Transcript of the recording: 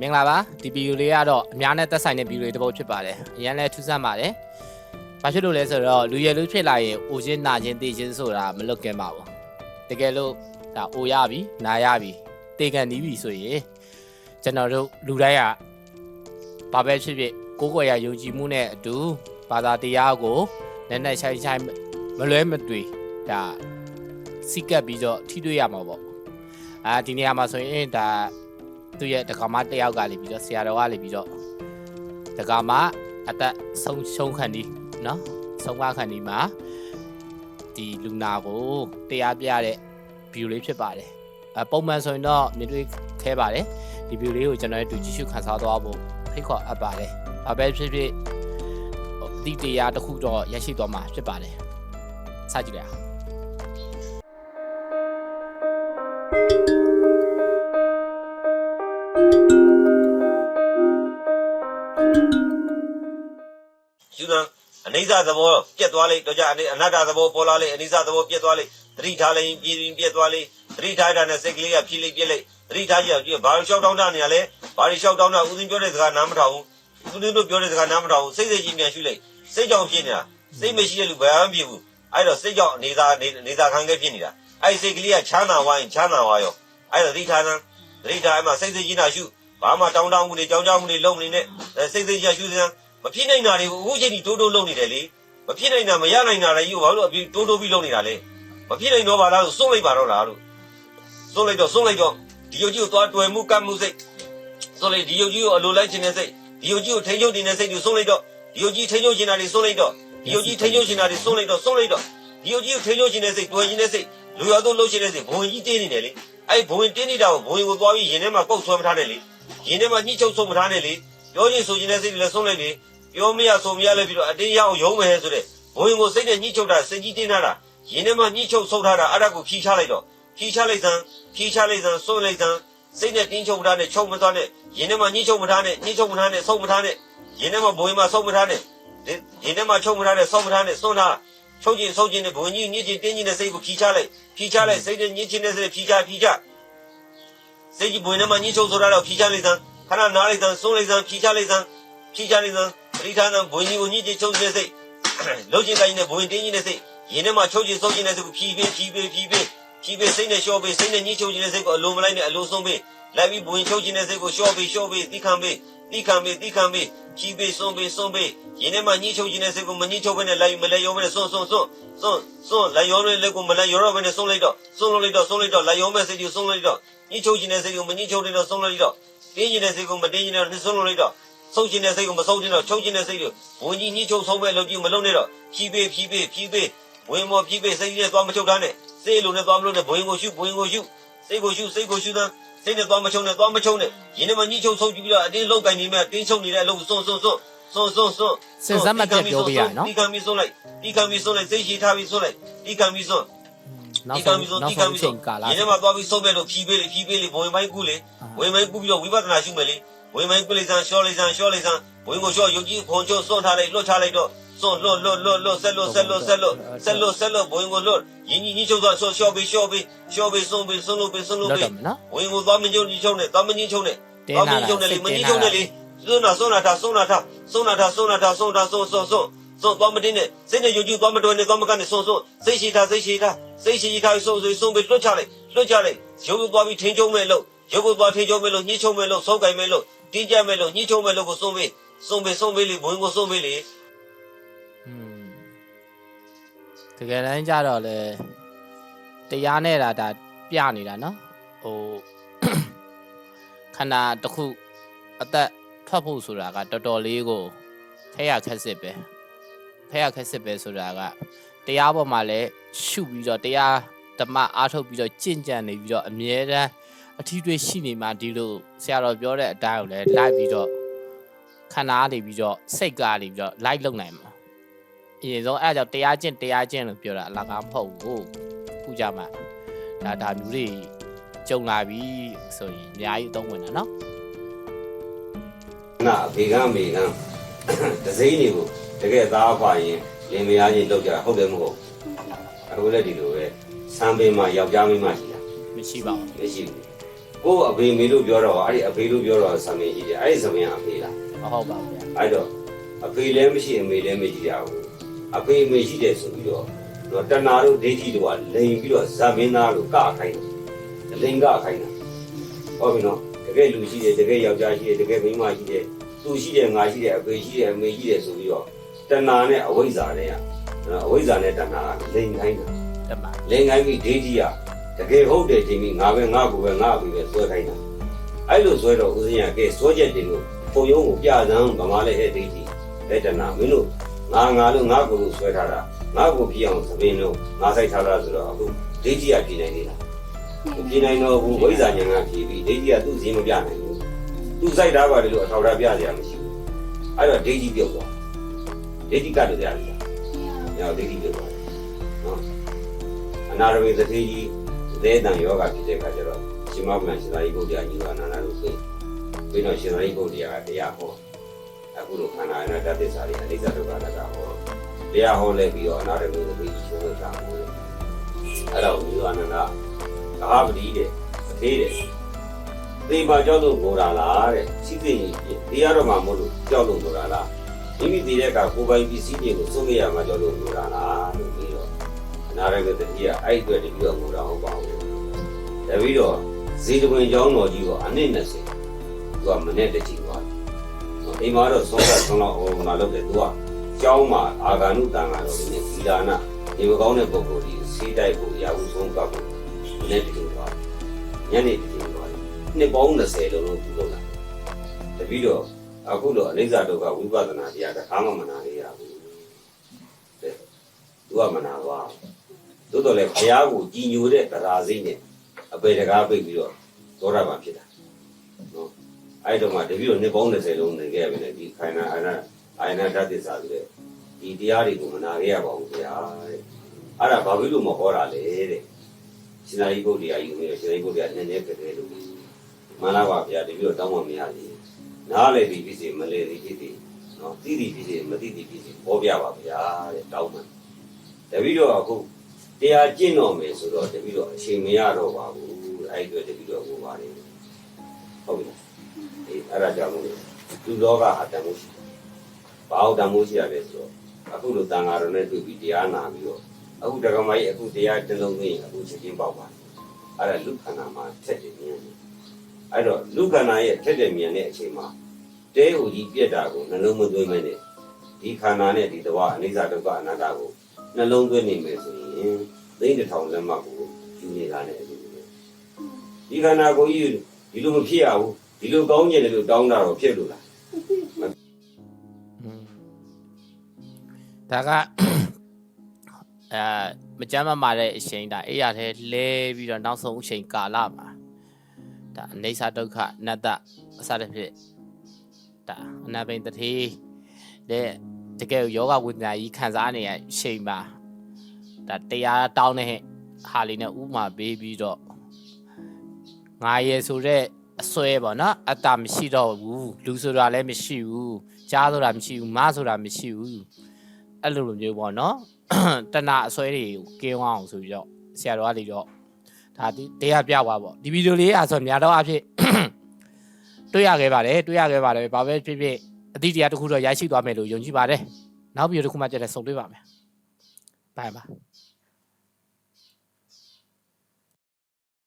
မင်္ဂလာပါဒီဗီဒီယိုလေးကတော့အများနဲ့သက်ဆိုင်တဲ့ဗီဒီယိုလေးတစ်ပုဒ်ဖြစ်ပါတယ်အရင်လဲထူးဆန်းပါတယ်ဘာဖြစ်လို့လဲဆိုတော့လူရည်လူဖြစ်လာရင်အိုချင်းနာချင်းတေချင်းဆိုတာမလွတ်ကင်းပါဘူးတကယ်လို့ဒါအိုရပြီနာရပြီတေကန်နီးပြီဆိုရင်ကျွန်တော်တို့လူတိုင်းကဘာပဲဖြစ်ဖြစ်ကိုယ်ကိုယ်ရယုံကြည်မှုနဲ့အတူဘာသာတရားကိုနည်းနည်းဆိုင်ဆိုင်မလွဲမသွေဒါစိတ်ကပ်ပြီးတော့ထိတွေ့ရမှာပေါ့အာဒီနေရာမှာဆိုရင်ဒါ သူ့ရဲ့တက္ကမတစ်ယောက်ကလေပြီးတော့ဆရာတော်ကလေပြီးတော့တက္ကမအသက်ဆုံးရှုံးခံဒီနော်ဆုံးမခံဒီမှာဒီလူနာကိုတရားပြတဲ့ဗီဒီယိုလေးဖြစ်ပါတယ်အပုံမှန်ဆိုရင်တော့မြင်တွေ့ခဲပါတယ်ဒီဗီဒီယိုလေးကိုကျွန်တော်တို့ကြည့်ရှုခန်းစားသွားဖို့ဖိတ်ခေါ်အပ်ပါတယ်ဘာပဲဖြစ်ဖြစ်ဟိုဒီတရားတစ်ခုတော့ရရှိသွားမှာဖြစ်ပါတယ်စကြည့်လိုက်အောင် နိစ္စသဘောပြက်သွားလိမ့်တော့ကြအနေအနတ္တသဘောပေါ်လာလိမ့်အနိစ္စသဘောပြက်သွားလိမ့်သတိထားလိုက်ရင်ပြင်းပြင်းပြက်သွားလိမ့်သတိထားတာနဲ့စိတ်ကလေးကဖြီးလိမ့်ပြက်လိမ့်သတိထားကြည့်ကြည့်ဘာလို့ရှောက်တောင်းတာနေရလဲဘာလို့ရှောက်တောင်းတာဦးစင်းပြောတဲ့စကားနားမထောင်ဘူးဦးစင်းတို့ပြောတဲ့စကားနားမထောင်ဘူးစိတ်စိတ်ချင်းပြန်ရှုလိုက်စိတ်ကြောင့်ဖြစ်နေတာစိတ်မရှိတဲ့လူဘယ်မှမဖြစ်ဘူးအဲ့တော့စိတ်ကြောင့်အနေသာအနေသာခံခဲ့ဖြစ်နေတာအဲ့စိတ်ကလေးကချမ်းသာဝိုင်းချမ်းသာဝါရောအဲ့တော့သတိထားစမ်းသတိထားအဲ့မှာစိတ်စိတ်ချင်းတာရှုဘာမှတောင်းတမှုတွေကြောင်းကြောင်းမှုတွေလုံးမနေနဲ့စိတ်စိတ်ချင်းရှုစမ်း မဖြစ်နိုင်တာတွေကိုအခုချိန်ထိတိုးတိုးလုံးနေတယ်လေမဖြစ်နိုင်တာမရနိုင်တာလည်းယူဘာလို့အပြီးတိုးတိုးပြီးလုပ်နေတာလဲမဖြစ်နိုင်တော့ပါလားဆိုစွန့်လိုက်ပါတော့လားလို့စွန့်လိုက်တော့စွန့်လိုက်တော့ဒီယုတ်ကြီးကိုသွားတွေ့မှုကပ်မှုစိတ်စွန့်လိုက်ဒီယုတ်ကြီးကိုအလိုလိုက်ခြင်းနဲ့စိတ်ဒီယုတ်ကြီးကိုထိန်းချုပ်နေတဲ့စိတ်ကိုစွန့်လိုက်တော့ဒီယုတ်ကြီးထိန်းချုပ်ခြင်းတာတွေစွန့်လိုက်တော့ဒီယုတ်ကြီးထိန်းချုပ်ခြင်းတာတွေစွန့်လိုက်တော့စွန့်လိုက်တော့ဒီယုတ်ကြီးကိုထိန်းချုပ်ခြင်းနဲ့စိတ်တွေ့ခြင်းနဲ့စိတ်လူရတော့လှုပ်ခြင်းနဲ့စိတ်ဘဝင်ကြီးတင်းနေတယ်လေအဲ့ဘဝင်တင်းနေတာကိုဘဝင်ကိုသွားပြီးရင်ထဲမှာပုတ်ဆွဲမထားနဲ့လေရင်ထဲမှာညှိချုပ်ဆုံးမထားနဲ့လေပြောခြင်းဆိုခြင်းနဲ့စိတ်တွေလည်းစွန့်လိုက်လေ ပြောမရဆိုမရလဲပြီးတော့အတင်းရအောင်ရုံးမယ်ဆိုတဲ့ဘဝင်ကိုစိတ်နဲ့ညှိချုပ်တာစင်ကြီးတင်းထားတာရင်းထဲမှာညှိချုပ်ဆုပ်ထားတာအဲ့ဒါကိုဖြီးချလိုက်တော့ဖြီးချလိုက်စမ်းဖြီးချလိုက်စမ်းစွန့်လိုက်စမ်းစိတ်နဲ့တင်းချုပ်ထားနဲ့ချုပ်မသွားနဲ့ရင်းထဲမှာညှိချုပ်မထားနဲ့ညှိချုပ်မထားနဲ့ဆုပ်မထားနဲ့ရင်းထဲမှာဘဝင်မှာဆုပ်မထားနဲ့ရင်းထဲမှာချုပ်မထားနဲ့ဆုပ်မထားနဲ့စွန့်ထားချုပ်ခြင်းဆုပ်ခြင်းနဲ့ဘဝင်ကြီးညှိခြင်းတင်းခြင်းနဲ့စိတ်ကိုဖြီးချလိုက်ဖြီးချလိုက်စိတ်နဲ့ညှိခြင်းနဲ့စိတ်ဖြီးချဖြီးချစိတ်ကြီးဘဝင်ထဲမှာညှိချုပ်ဆိုတာတော့ဖြီးချလိုက်စမ်းခဏနားလိုက်စမ်းစွန့်လိုက်စမ်းဖြီးချလိုက်စမ်းဖြီးချလိုက်စမ်း ပရိသနာဘွင်ကြီးကိုညှိချချုပ်ခြင်းစိတ်လှုပ်ခြင်းတိုင်းနဲ့ဘွင်တင်းကြီးနဲ့စိတ်ရင်းထဲမှာချုပ်ခြင်းဆုံးခြင်းနဲ့စိတ်ကိုဖြီးပေးဖြီးပေးဖြီးပေးဖြီးပေးစိတ်နဲ့လျှော့ပေးစိတ်နဲ့ညှိချုပ်ခြင်းနဲ့စိတ်ကိုအလိုမလိုက်နဲ့အလိုဆုံးပေးလိုက်ပြီးဘွင်ချုပ်ခြင်းနဲ့စိတ်ကိုလျှော့ပေးလျှော့ပေးတိခံပေးတိခံပေးတိခံပေးဖြီးပေးဆုံးပေးဆုံးပေးရင်းထဲမှာညှိချုပ်ခြင်းနဲ့စိတ်ကိုမညှိချုပ်ဘဲနဲ့လိုက်မလဲရောဘဲနဲ့စွန့်စွန့်စွန့်စွန့်စွန့်လိုက်ရောနဲ့လက်ကိုမလဲရောတော့ဘဲနဲ့စွန့်လိုက်တော့စွန့်လိုက်တော့စွန့်လိုက်တော့လိုက်ရောမဲ့စိတ်ကိုစွန့်လိုက်တော့ညှိချုပ်ခြင်းနဲ့စိတ်ကိုမညှိချုပ်တဲ့တော့စွန့်လိုက်တော့တင်းခြင်းနဲ့စိတ်ကိုမတင်းခြင်းနဲ့စွန့်လိုက်တော့ဆုံးခြင်းတဲ့စိတ် ကိုမဆုံးခြင်းတော့ချုပ်ခြင်းတဲ့စိတ်ကိုဝင်ကြီးညှိချုပ်ဆုံးမဲ့လုပ်ကြည့်မလုပ်နဲ့တော့ဖြီးပေးဖြီးပေးဖြီးပေးဝင်မော်ဖြီးပေးစိတ်ကြီးနဲ့သွားမချုပ်တာနဲ့စိတ်လိုနဲ့သွားမလို့နဲ့ဘဝင်ကိုရှုဘဝင်ကိုရှုစိတ်ကိုရှုစိတ်ကိုရှုသမ်းစိတ်နဲ့သွားမချုပ်နဲ့သွားမချုပ်နဲ့ရင်းနဲ့မညှိချုပ်ဆုံးကြည့်ပြီးတော့အတင်းလောက်ကင်နေမဲ့တင်းချုပ်နေတဲ့အလုပ်စွန်းစွန်းစွန်းစွန်းစွန်းစွန်းစင်စမ်းမပြတ်ပြောပေးရနော်ဒီကံမီစွန်းလိုက်ဒီကံမီစွန်းလိုက်စိတ်ရှိထားပြီးစွန်းလိုက်ဒီကံမီစွန်းနောက်ဒီကံဆုံးမီစွန်းနောက်ဒီကံဆုံးမီအစွချိန်န်းကာလရင်းနဲ့မှာသွားပြီးဆုံးမဲ့လို့ဖြီးပေးလေဖြီးပေးလေဘဝင်ပိုင်းကူလေဝင်မိုင်းကူပြီးတော့ဝိပဿနာရှုမယ်လေ ဝင်မိုင်းကုလိစံရှောလိစံရှောလိစံဝင်ကိုရှောယုတ်ကြီးခွန်ချုံစွန့်ထားလိုက်လွတ်ထားလိုက်တော့စွန့်လွတ်လွတ်လွတ်လွတ်ဆက်လွတ်ဆက်လွတ်ဆက်လွတ်ဆက်လွတ်ဆက်လွတ်ဝင်ကိုလွတ်ရင်းကြီးကြီးချုပ်သွားရှောရှောပေးရှောပေးရှောပေးစွန့်ပေးစွန့်လို့ပေးစွန့်လို့လွတ်ပေးတော့မယ်နော်ဝင်ကိုသွားမင်းချုံကြီးချုံနဲ့သွားမင်းကြီးချုံနဲ့တင်းသွားမလာင်းတာချုံနဲ့လေမင်းကြီးစိချုံတ်နဲ့တင်းလေစွန့်နာစွန့်နာထားစွန့်နာထားစွန့်နာထားစွန့်နာထားစွန့်ထားစွန့်စွန့်စွန့်စွန့်သွားမတင်းနဲ့စိတ်နဲ့ယုတ်ကြီးသွားမတွယ်နဲ့သွားမကနေစွန့်စွန့်စိတ်ရှိထားစိတ်ရှိထားစိတ်ရှိထားစွန့်စွန့်စွန့်ပေးလွတ်ချလိုက်လွတ်ချလိုက်ရုပ်ကိုသွားပြီးထင်းချုံမဲ့လို့ရုပ်ကိုသွားထင်းချုံမဲ့လို့ညှိချုံမဲ့လို့ဆုံးကင်မဲ့လို့ တင်းကြမဲ့လို့ညှိချုံမဲ့လို့ကိုစွန့်ပေးစွန့်ပေးစွန့်ပေးလေဘဝင်ကိုစွန့်ပေးလေ อืมတကယ်တမ်းကျတော့လေတရားနဲ့တာဒါပြနေတာเนาะဟို ခန္ဓာတစ်ခုအသက်ထွက်ဖို့ဆိုတာကတော်တော်လေးကိုခက်ရခက်စစ်ပဲခက်ရခက်စစ်ပဲဆိုတာကတရားပေါ်မှာလည်းရှုပြီးတော့တရားဓမ္မအားထုတ်ပြီးတော့ကြင့်ကြံနေပြီးတော့အမြဲတမ်း အထီးတွေရှိနေမှဒီလိုဆရာတော်ပြောတဲ့အတိုင်းကိုလည်းလိုက်ပြီးတော့ခန္ဓာကနေပြီးတော့စိတ်ကနေပြီးတော့လိုက်လုံနိုင်မှာအရင်ဆုံးအဲ့ဒါကြောင့်တရားကျင့်တရားကျင့်လို့ပြောတာအလကားမဟုတ်ဘူးခုကြမှာဒါဒါမျိုးတွေကြုံလာပြီဆိုရင်အများကြီးအသုံးဝင်တာနော်နာဘေကံဘေကံဒစိမ့်တွေကိုတကယ်သားခွာရင်လင်မယားချင်းလောက်ကြဟုတ်တယ်မဟုတ်အခုလည်းဒီလိုပဲစံပင်မှာယောက်ျားမိန်းမရှိတာမရှိပါဘူးမရှိဘူး ကိုယ့်အဖေမေလို့ပြောတော့အဲ့ဒီအဖေလို့ပြောတော့ဆံမင်းကြီးတယ်အဲ့ဒီဆံမင်းအဖေလားမဟုတ်ပါဘူးဗျာအဲ့တော့အဖေလည်းမရှိအမေလည်းမရှိရဘူးအဖေအမေရှိတယ်ဆိုပြီးတော့တော့တဏှာတို့ဒိဋ္ဌိတို့ကလိန်ပြီးတော့ဇာမင်းသားလို့ကခိုင်းတယ်လိန်ကခိုင်းတာဟုတ်ပြီနော်တကယ်လူရှိတယ်တကယ်ယောက်ျားရှိတယ်တကယ်မိန်းမရှိတယ်သူရှိတယ်ငါရှိတယ်အဖေရှိတယ်အမေရှိတယ်ဆိုပြီးတော့တဏှာနဲ့အဝိဇ္ဇာနဲ့ကအဝိဇ္ဇာနဲ့တဏှာကလိန်ခိုင်းတာတမန်လင်ကိုင်းပြီးဒိဋ္ဌိက တကယ်ဟုတ်တယ်တင်ပြီးငါပဲငါကိုပဲငါပြီပဲဆွဲခိုင်းတာအဲ့လိုဆွဲတော့ဦးဇင်းကကဲဆွဲချက်တင်လို့ပုံရုံးကိုပြစမ်းဗမာလည်းဟဲ့ဒိဋ္ဌိလက်တနာမင်းတို့ငါငါလို့ငါကိုလို့ဆွဲထားတာငါကိုပြအောင်သပင်းလို့ငါဆိုင်ထားတာဆိုတော့အခုဒိဋ္ဌိကပြည်နိုင်နေတာပြည်နိုင်တော့ဘူးဝိဇ္ဇာဉာဏ်ကပြည်ပြီးဒိဋ္ဌိကသူ့စင်းမပြနိုင်ဘူးသူစိုက်ထားပါတယ်လို့အထောက်ထားပြစရာမရှိဘူးအဲ့တော့ဒိဋ္ဌိပြုတ်သွားဒိဋ္ဌိကတော့ရတယ်ညောဒိဋ္ဌိပြုတ်သွားနော်အနာရဝေသတိကြီး သေတံယောဂဖြစ်တဲ့အခါကျတော့ရှင်မဗလန်ရှင်သာရိပုတ္တရာကြီးကအနာနာလို့ပြင်ပြီးတော့ရှင်သာရိပုတ္တရာကတရားဟောအခုလိုခန္ဓာအနာတ္တသစ္စာတွေအနိစ္စဒုက္ခအနတ္တဟောတရားဟောလဲပြီးတော့အနာရဝေသတိကြီးရှုံးလို့တာဟောတယ်အဲ့တော့ဒီကအနန္ဒသာပတိတဲ့အသေးတဲ့သေပါကြောက်လို့ငိုတာလားတဲ့ရှိသိရင်တရားတော်မှာမဟုတ်လို့ကြောက်လို့ငိုတာလားမိမိတည်တဲ့အခါကိုယ်ပိုင်ပစ္စည်းတွေကိုသုံးရမှာကြောက်လို့ငိုတာလားလို့ပြီးတော့နာရကတတိယအဲ့အတွက်တပြီးတော့ငိုတာဟုတ်ပါဘူး။ တပြီးတော့ဇေတဝင်ကျောင်းတော်ကြီးကအနည်း20သူကမနဲ့တချီသွားတယ်။အိမ်မှာတော့သုံးသက်သုံးတော့ဟိုမှာလုပ်တယ်သူကကျောင်းမှာအာဂန္ဓုတန်ဃာတော်ကြီးနဲ့သီလာနာဒီမကောင်းတဲ့ပုံကိုယ်ကြီးစေးတိုက်ဖို့ရာဟုဆုံးကပ်ဖို့မနဲ့တချီသွားတယ်။ညနေတချီသွားတယ်။နှစ်ပေါင်း20လုံးလုံးသူလုပ်တာ။တပြီးတော့အခုတော့အနိစ္စဒုက္ခဝိပဿနာတရားတစ်ခါမှမနာရရဘူး။တဲ့သူကမနာသွားဘူးသို့တော်လည်းဘုရားကိုကြည်ညိုတဲ့တရားစိတ်နဲ့ အပေတကားပိတ်ပြီးတော့သောတာပန်ဖြစ်တာနော်အဲ့တော့မှတပည့်တော်နှစ်ပေါင်း20လုံးနေခဲ့ပြီလေဒီခိုင်နာအာနာအာနာဓာတ်သစ္စာဆိုတဲ့ဒီတရားတွေကိုမနာခဲ့ရပါဘူးဗျာတဲ့အဲ့ဒါဘာဖြစ်လို့မဟောတာလဲတဲ့ရှင်သာရိပုတ္တရာကြီးကိုရှင်သာရိပုတ္တရာနည်းနည်းပြတယ်လို့မှန်လားပါဗျာတပည့်တော်တောင်းမှမရသေးဘူးနားလေဒီဖြစ်စီမလေဒီဖြစ်စီနော်သိသိဖြစ်စီမသိသိဖြစ်စီဟောပြပါဗျာတဲ့တောင်းမှတပည့်တော်အခု တရားကျင့်တော်မယ်ဆိုတော့တပည့်တော်အချိန်မရတော့ပါဘူးအဲ့ဒီအတွက်တပည့်တော်ဟိုပါတယ်ဟုတ်ပြီလားအေးအဲ့ဒါကြောင့်မို့လူလောကအတန်မှုရှိတယ်ဘာဟုတ်တန်မှုရှိရလဲဆိုတော့အခုလိုတန်ဃာတော်နဲ့တွေ့ပြီးတရားနာပြီးတော့အခုတက္ကမကြီးအခုတရားတစ်လုံးသိရင်အခုချက်ချင်းပေါက်ပါတယ်အဲ့ဒါလူခန္ဓာမှာထက်တယ်မြန်တယ်အဲ့တော့လူခန္ဓာရဲ့ထက်တယ်မြန်တဲ့အချိန်မှာတဲဟူကြီးပြက်တာကိုနှလုံးမသွင်းမနဲ့ဒီခန္ဓာနဲ့ဒီတဝအနိစ္စဒုက္ခအနတ္တကို နှလုံးသွင်းနေမယ်ဆိုရင်သိန်းတစ်ထောင်လက်မှတ်ကိုယူနေတာနဲ့အတူတူပဲဒီခန္ဓာကိုယ်ကြီးဒီလိုမဖြစ်ရဘူးဒီလိုကောင်းကျင်တယ်လို့တောင်းတာတော့ဖြစ်လို့လားဒါကအဲမကြမ်းမမာတဲ့အချိန်ဒါအေးရတဲ့လဲပြီးတော့နောက်ဆုံးအချိန်ကာလမှာဒါအနေစာဒုက္ခအနတ္တအစတစ်ဖြစ်ဒါအနာပိန်တတိတဲ့ တကယ်ယောဂဝိညာဉ်ကြီးခံစားနေရအချိန်မှာဒါတရားတောင်းတဲ့ဟာလေးနဲ့ဥမာပေးပြီးတော့ငါရဲဆိုတဲ့အစွဲပေါ့နော်အတ္တမရှိတော့ဘူးလူဆိုတာလည်းမရှိဘူးကြားဆိုတာမရှိဘူးမဆိုတာမရှိဘူးအဲ့လိုလိုမျိုးပေါ့နော်တဏအစွဲတွေကိုကင်းအောင်ဆိုပြီးတော့ဆရာတော်ကနေတော့ဒါဒီတရားပြသွားပေါ့ဒီဗီဒီယိုလေးအားဆိုများတော့အဖြစ်တွေ့ရခဲ့ပါတယ်တွေ့ရခဲ့ပါတယ်ဘာပဲဖြစ်ဖြစ် အတိတရားတစ်ခုတော့ရရှိသွားမယ်လို့ယုံကြည်ပါတယ်နောက်ဗီဒီယိုတစ်ခုမှကြည့်တဲ့ဆုံတွေ့ပါမယ်ဘိုင်ပါ